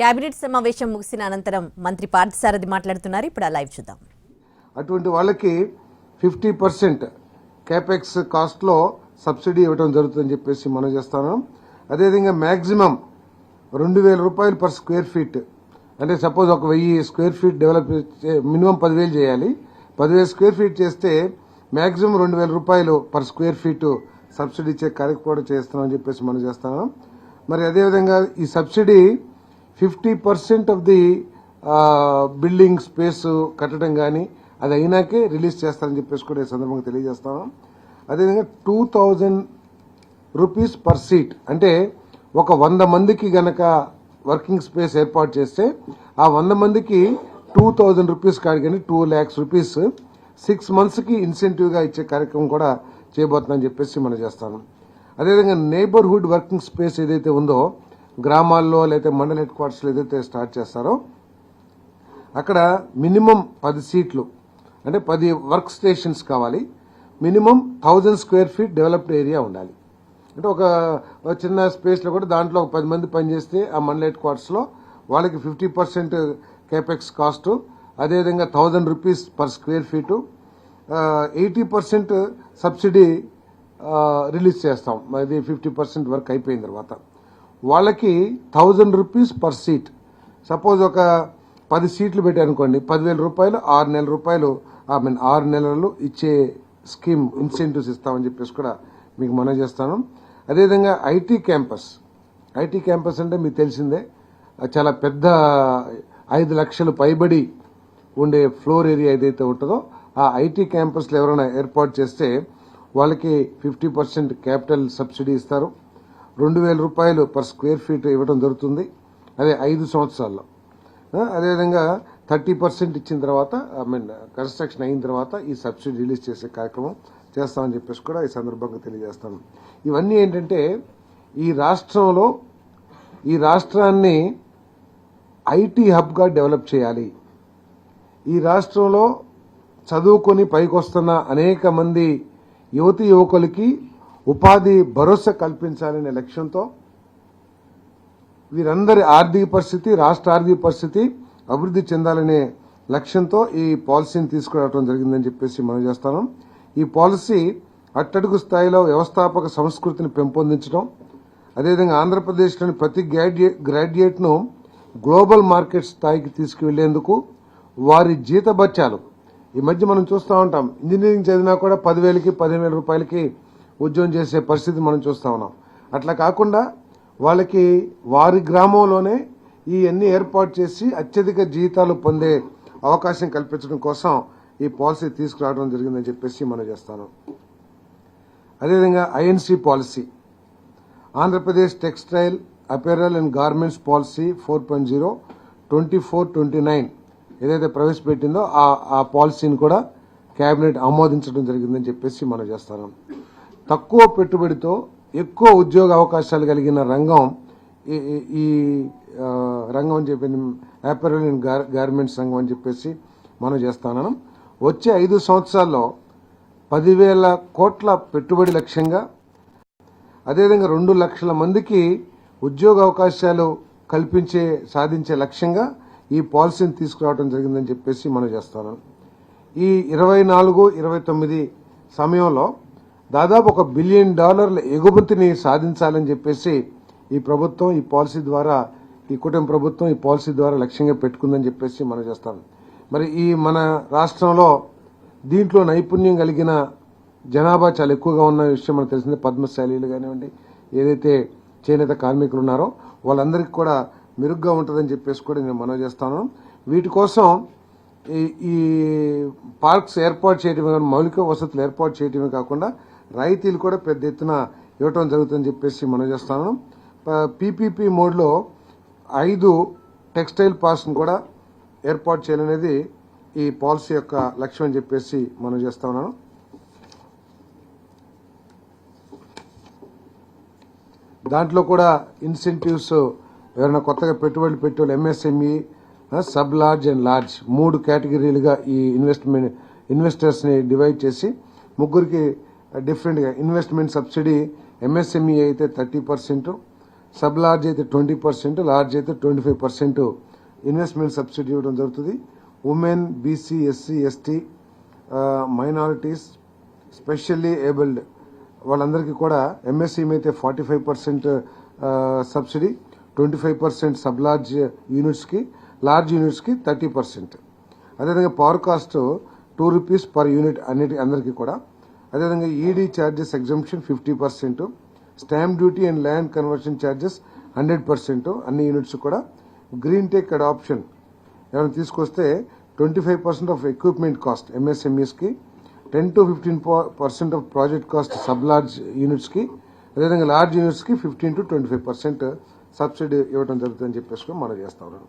Cabinet సమావేశం ముగిసిన అనంతరం మంత్రి పార్థసారథి మాట్లాడుతున్నారు. ఇప్పుడు ఆ లైవ్ చూద్దాం. అటువంటి వాళ్ళకి ఫిఫ్టీ పర్సెంట్ క్యాపెక్స్ కాస్ట్లో సబ్సిడీ ఇవ్వడం జరుగుతుందని చెప్పేసి మనం చేస్తాను. అదేవిధంగా మ్యాక్సిమం రెండు వేల రూపాయలు పర్ స్క్వేర్ ఫీట్. అంటే సపోజ్ ఒక వెయ్యి స్క్వేర్ ఫీట్ డెవలప్ మినిమం పదివేలు చేయాలి. పదివేలు స్క్వేర్ ఫీట్ చేస్తే మ్యాక్సిమం రెండు వేల రూపాయలు పర్ స్క్వేర్ ఫీట్ సబ్సిడీ ఇచ్చే కార్యక్రమం కూడా చేస్తున్నామని చెప్పేసి మనం చేస్తాను. మరి అదేవిధంగా ఈ subsidy fifty percent of the building space కట్టడం కానీ అది అయినాకే రిలీజ్ చేస్తారని చెప్పేసి కూడా ఈ సందర్భంగా తెలియజేస్తాను అదేవిధంగా two thousand rupees per seat అంటే ఒక వంద మందికి గనక వర్కింగ్ స్పేస్ ఏర్పాటు చేస్తే ఆ వంద మందికి టూ థౌజండ్ రూపీస్ కానీ టూ ల్యాక్స్ రూపీస్ సిక్స్ మంత్స్కి ఇన్సెంటివ్గా ఇచ్చే కార్యక్రమం కూడా చేయబోతుందని చెప్పేసి మనం చేస్తాను అదేవిధంగా నేబర్హుడ్ వర్కింగ్ స్పేస్ ఏదైతే ఉందో గ్రామాల్లో లేకపోతే మండల హెడ్ క్వార్టర్స్లో ఏదైతే స్టార్ట్ చేస్తారో అక్కడ మినిమం పది సీట్లు అంటే పది వర్క్ స్టేషన్స్ కావాలి. Minimum thousand square feet developed area ఉండాలి. అంటే ఒక చిన్న స్పేస్లో కూడా దాంట్లో ఒక పది మంది పనిచేస్తే ఆ మండల హెడ్ క్వార్టర్స్లో వాళ్ళకి ఫిఫ్టీ పర్సెంట్ కేపెక్స్ కాస్ట్ అదేవిధంగా thousand rupees per square feet eighty percent subsidy release చేస్తాం. అది ఫిఫ్టీ పర్సెంట్ వర్క్ అయిపోయిన తర్వాత. వాళ్ళకి thousand rupees per seat. Suppose ఒక పది సీట్లు పెట్టారనుకోండి పదివేల రూపాయలు ఆరు నెలల రూపాయలు ఐ మీన్ ఆరు నెలలు ఇచ్చే స్కీమ్ ఇన్సెంటివ్స్ ఇస్తామని చెప్పేసి కూడా మీకు మనం చేస్తాను. అదేవిధంగా ఐటీ క్యాంపస్. ఐటీ క్యాంపస్ అంటే మీకు తెలిసిందే చాలా పెద్ద ఐదు లక్షలు పైబడి ఉండే ఫ్లోర్ ఏరియా ఏదైతే ఉంటుందో ఆ ఐటీ క్యాంపస్లో ఎవరైనా ఏర్పాటు చేస్తే వాళ్ళకి ఫిఫ్టీ పర్సెంట్ క్యాపిటల్ సబ్సిడీ ఇస్తారు. రెండు వేల రూపాయలు పర్ స్క్వేర్ ఫీట్ ఇవ్వడం జరుగుతుంది. అదే ఐదు సంవత్సరాల్లో. అదేవిధంగా థర్టీ పర్సెంట్ ఇచ్చిన తర్వాత ఐ మీన్ కన్స్ట్రక్షన్ అయిన తర్వాత ఈ సబ్సిడీ రిలీజ్ చేసే కార్యక్రమం చేస్తామని చెప్పేసి కూడా ఈ సందర్భంగా తెలియజేస్తాను. ఇవన్నీ ఏంటంటే ఈ రాష్ట్రంలో ఈ రాష్ట్రాన్ని ఐటీ హబ్గా డెవలప్ చేయాలి. ఈ రాష్ట్రంలో చదువుకొని పైకొస్తున్న అనేక మంది యువతి యువకులకి ఉపాధి భరోసా కల్పించాలనే లక్ష్యంతో వీరందరి ఆర్థిక పరిస్థితి రాష్ట్ర ఆర్థిక పరిస్థితి అభివృద్ధి చెందాలనే లక్ష్యంతో ఈ పాలసీని తీసుకురావడం జరిగిందని చెప్పేసి మనం చేస్తాను. ఈ పాలసీ అట్టడుగు స్థాయిలో వ్యవస్థాపక సంస్కృతిని పెంపొందించడం అదేవిధంగా ఆంధ్రప్రదేశ్లోని ప్రతి గ్రాడ్యుయేట్ గ్రాడ్యుయేట్ను గ్లోబల్ మార్కెట్ స్థాయికి తీసుకువెళ్ళేందుకు వారి జీతభత్యాలు. ఈ మధ్య మనం చూస్తూ ఉంటాం ఇంజనీరింగ్ చదివినా కూడా పదివేలకి పదిహేను వేల రూపాయలకి ఉద్యోగం చేసే పరిస్థితి మనం చూస్తూ ఉన్నాం. అట్లా కాకుండా వాళ్ళకి వారి గ్రామంలోనే ఈ అన్ని ఏర్పాటు చేసి అత్యధిక జీతాలు పొందే అవకాశం కల్పించడం కోసం ఈ పాలసీ తీసుకురావడం జరిగిందని చెప్పేసి మనం చేస్తాను. అదేవిధంగా INC policy. Andhra Pradesh textile apparel and garments policy four point zero twenty four twenty nine ఏదైతే ప్రవేశపెట్టిందో ఆ ఆ పాలసీని కూడా కేబినెట్ ఆమోదించడం జరిగిందని చెప్పేసి మనం చేస్తాను. తక్కువ పెట్టుబడితో ఎక్కువ ఉద్యోగ అవకాశాలు కలిగిన రంగం ఈ- ఈ- రంగం అని చెప్పి అపెరల్ అండ్ గార్మెంట్స్ రంగం అని చెప్పేసి మనం చేస్తాను వచ్చే ఐదు సంవత్సరాల్లో పదివేల కోట్ల పెట్టుబడి లక్ష్యంగా అదేవిధంగా రెండు లక్షల మందికి ఉద్యోగ అవకాశాలు కల్పించే సాధించే లక్ష్యంగా ఈ పాలసీని తీసుకురావడం జరిగిందని చెప్పేసి మనం చేస్తాను ఈ ఇరవై నాలుగు ఇరవై తొమ్మిది సమయంలో దాదాపు ఒక బిలియన్ డాలర్ల ఎగుమతిని సాధించాలని చెప్పేసి ఈ ప్రభుత్వం ఈ పాలసీ ద్వారా ఈ కూటమి ప్రభుత్వం ఈ పాలసీ ద్వారా లక్ష్యంగా పెట్టుకుందని చెప్పేసి మనం చేస్తాం. మరి ఈ మన రాష్ట్రంలో దీంట్లో నైపుణ్యం కలిగిన జనాభా చాలా ఎక్కువగా ఉన్న విషయం మనకు తెలిసిందే పద్మశాలీలు కానివ్వండి ఏదైతే చేనేత కార్మికులు ఉన్నారో వాళ్ళందరికీ కూడా మెరుగ్గా ఉంటుందని చెప్పేసి కూడా నేను మనవి చేస్తాను. వీటి కోసం ఈ ఈ పార్క్స్ ఏర్పాటు చేయడమే కానీ మౌలిక వసతులు ఏర్పాటు చేయడమే కాకుండా రాయితీలు కూడా పెద్ద ఎత్తున ఇవ్వటం జరుగుతుందని చెప్పేసి మనం చేస్తాను. పీపీపీ మోడ్లో ఐదు టెక్స్టైల్ పార్క్స్ను కూడా ఏర్పాటు చేయాలనేది ఈ పాలసీ యొక్క లక్ష్యం అని చెప్పేసి మనం చేస్తా ఉన్నాను. దాంట్లో కూడా ఇన్సెంటివ్స్ ఎవరైనా కొత్తగా పెట్టుబడులు పెట్టేవాళ్ళు MSME sub large and large మూడు కేటగిరీలుగా ఈ ఇన్వెస్ట్మెంట్ ఇన్వెస్టర్స్ని డివైడ్ చేసి ముగ్గురికి డిఫరెంట్గా ఇన్వెస్ట్మెంట్ సబ్సిడీ ఎంఎస్ఎంఈ అయితే థర్టీ పర్సెంట్ సబ్ లార్జ్ అయితే ట్వంటీ పర్సెంట్ లార్జ్ అయితే twenty five percent investment subsidy ఇవ్వడం జరుగుతుంది. Women BC SC ST minorities specially abled వాళ్ళందరికీ కూడా ఎంఎస్సీఎం అయితే forty five percent subsidy twenty five percent sub large యూనిట్స్కి large యూనిట్స్కి thirty percent. అదేవిధంగా power cost two rupees per unit అన్నిటి అందరికీ కూడా. అదేవిధంగా ED charges exemption fifty percent stamp duty and land conversion charges hundred percent అన్ని units కూడా. Green tech adoption ఏమైనా తీసుకొస్తే twenty five percent of equipment cost ఎంఎస్ఎంఈస్కి ten to fifteen percent of project cost sub large యూనిట్స్కి అదేవిధంగా large యూనిట్స్కి fifteen to twenty five percent subsidy ఇవ్వడం జరుగుతుందని చెప్పేసి కూడా మనం చేస్తా ఉన్నాను.